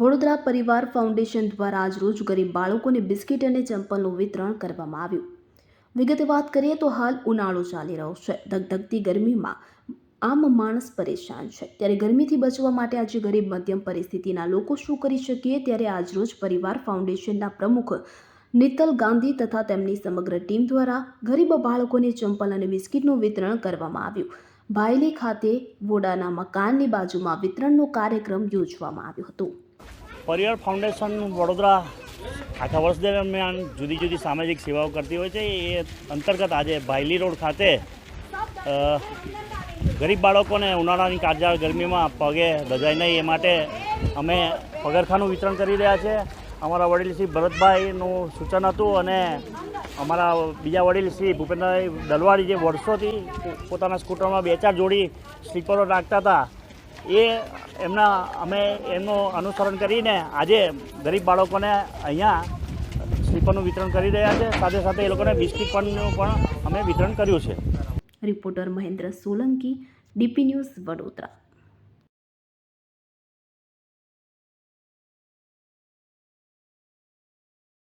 વડોદરા પરિવાર ફાઉન્ડેશન દ્વારા આજરોજ ગરીબ બાળકોને બિસ્કિટ અને ચંપલનું વિતરણ કરવામાં આવ્યું. વિગતે વાત કરીએ તો હાલ ઉનાળો ચાલી રહ્યો છે. ધગધગતી ગરમીમાં આમ માણસ પરેશાન છે. ત્યારે ગરમીથી બચવા માટે આજે ગરીબ મધ્યમ પરિસ્થિતિના લોકો શું કરી શકીએ? ત્યારે આજરોજ પરિવાર ફાઉન્ડેશનના પ્રમુખ નિતલ ગાંધી તથા તેમની સમગ્ર ટીમ દ્વારા ગરીબ બાળકોને ચંપલ અને બિસ્કિટનું વિતરણ કરવામાં આવ્યું. ભાયલી ખાતે વોડાના મકાનની બાજુમાં વિતરણનો કાર્યક્રમ યોજવામાં આવ્યો હતો. પરિવાર ફાઉન્ડેશન વડોદરા આખા વર્ષ દરમિયાન જુદી જુદી સામાજિક સેવાઓ કરતી હોય છે. એ અંતર્ગત આજે ભાયલી રોડ ખાતે ગરીબ બાળકોને ઉનાળાની કાળઝાળ ગરમીમાં પગે દજાય નહીં, એ માટે અમે પગરખાનું વિતરણ કરી રહ્યા છે. અમારા વડીલ શ્રી ભરતભાઈનું સૂચન હતું અને અમારા બીજા વડીલ શ્રી ભૂપેન્દ્રભાઈ દલવાડી જે વર્ષોથી પોતાના સ્કૂટરમાં બે ચાર જોડી સ્લીપરો રાખતા હતા. એ એમના અમે એમનું અનુસરણ કરીને આજે ગરીબ બાળકોને અહીંયા સ્લીપરનું વિતરણ કરી રહ્યા છે. સાથે સાથે એ લોકોને બિસ્કિટ પણનું પણ અમે વિતરણ કર્યું છે. Reporter Mahendra Solanki, DP news Vadodara.